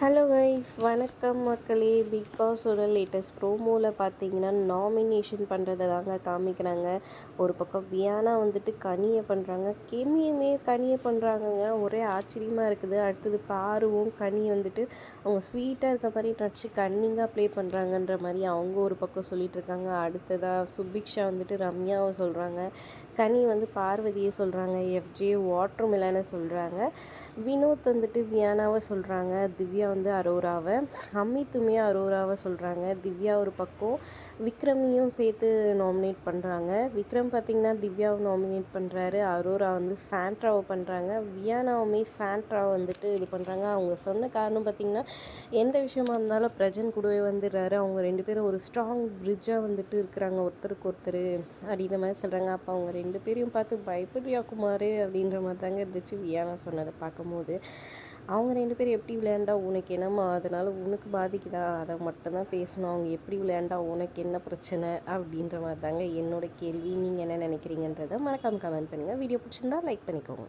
Hello guys வணக்கம் மக்களே big பாஸோட latest ப்ரோமோவில் பார்த்தீங்கன்னா நாமினேஷன் பண்ணுறதை தாங்க காமிக்கிறாங்க. ஒரு பக்கம் வியானா வந்துட்டு கனியை பண்ணுறாங்க கெமியுமே கனியை பண்ணுறாங்கங்க ஒரே ஆச்சரியமாக இருக்குது. அடுத்தது பாருவும் கனி வந்துட்டு அவங்க ஸ்வீட்டாக இருக்க மாதிரி நடிச்சு கன்னிங்காக ப்ளே பண்ணுறாங்கன்ற மாதிரி அவங்க ஒரு பக்கம் சொல்லிகிட்டு இருக்காங்க. அடுத்ததாக சுபிக்ஷா வந்துட்டு ரம்யாவை சொல்கிறாங்க கனி வந்து பார்வதியை சொல்கிறாங்க எஃப்ஜே வாட்டர் மிலானை சொல்கிறாங்க வினோத் வந்துட்டு வியானாவை சொல்கிறாங்க திவ்யா வந்து அரோராவை. அம்மி அமித்துமே அரோராவை சொல்கிறாங்க திவ்யா ஒரு பக்கம். விக்ரமையும் சேர்த்து நாமினேட் பண்ணுறாங்க விக்ரம் பார்த்திங்கன்னா திவ்யாவை நாமினேட் பண்ணுறாரு அரோரா வந்து சாண்ட்ராவை பண்ணுறாங்க வியானாவுமே சாண்ட்ராவை வந்துட்டு இது பண்ணுறாங்க அவங்க சொன்ன காரணம் பார்த்திங்கன்னா எந்த விஷயமா இருந்தாலும் பிரஜன் கூடவே வந்துடுறாரு. அவங்க ரெண்டு பேரும் ஒரு ஸ்ட்ராங் பிரிட்ஜாக வந்துட்டு இருக்கிறாங்க. ஒருத்தருக்கு ஒருத்தர் அப்படின்ற மாதிரி சொல்கிறாங்க அப்போ அவங்க ரெண்டு பேரையும் பார்த்து பயப்படுறியா குமார்? அப்படின்ற மாதிரி தாங்க இருந்துச்சு வியானா சொன்னதை பார்க்கும்போது. அவங்க ரெண்டு பேரும் எப்படி விளையாண்டா உனக்கு என்னம்மா? அதனால் உனக்கு பாதிக்குதா? அதை மட்டும்தான் பேசணும். அவங்க எப்படி விளையாண்டா? உனக்கு என்ன பிரச்சனை? அப்படின்ற மாதிரி தாங்க என்னோடய கேள்வி. நீங்கள் என்ன நினைக்கிறீங்கன்றதை மறக்காமல் கமெண்ட் பண்ணுங்கள் வீடியோ பிடிச்சிருந்தா லைக் பண்ணிக்கோங்க.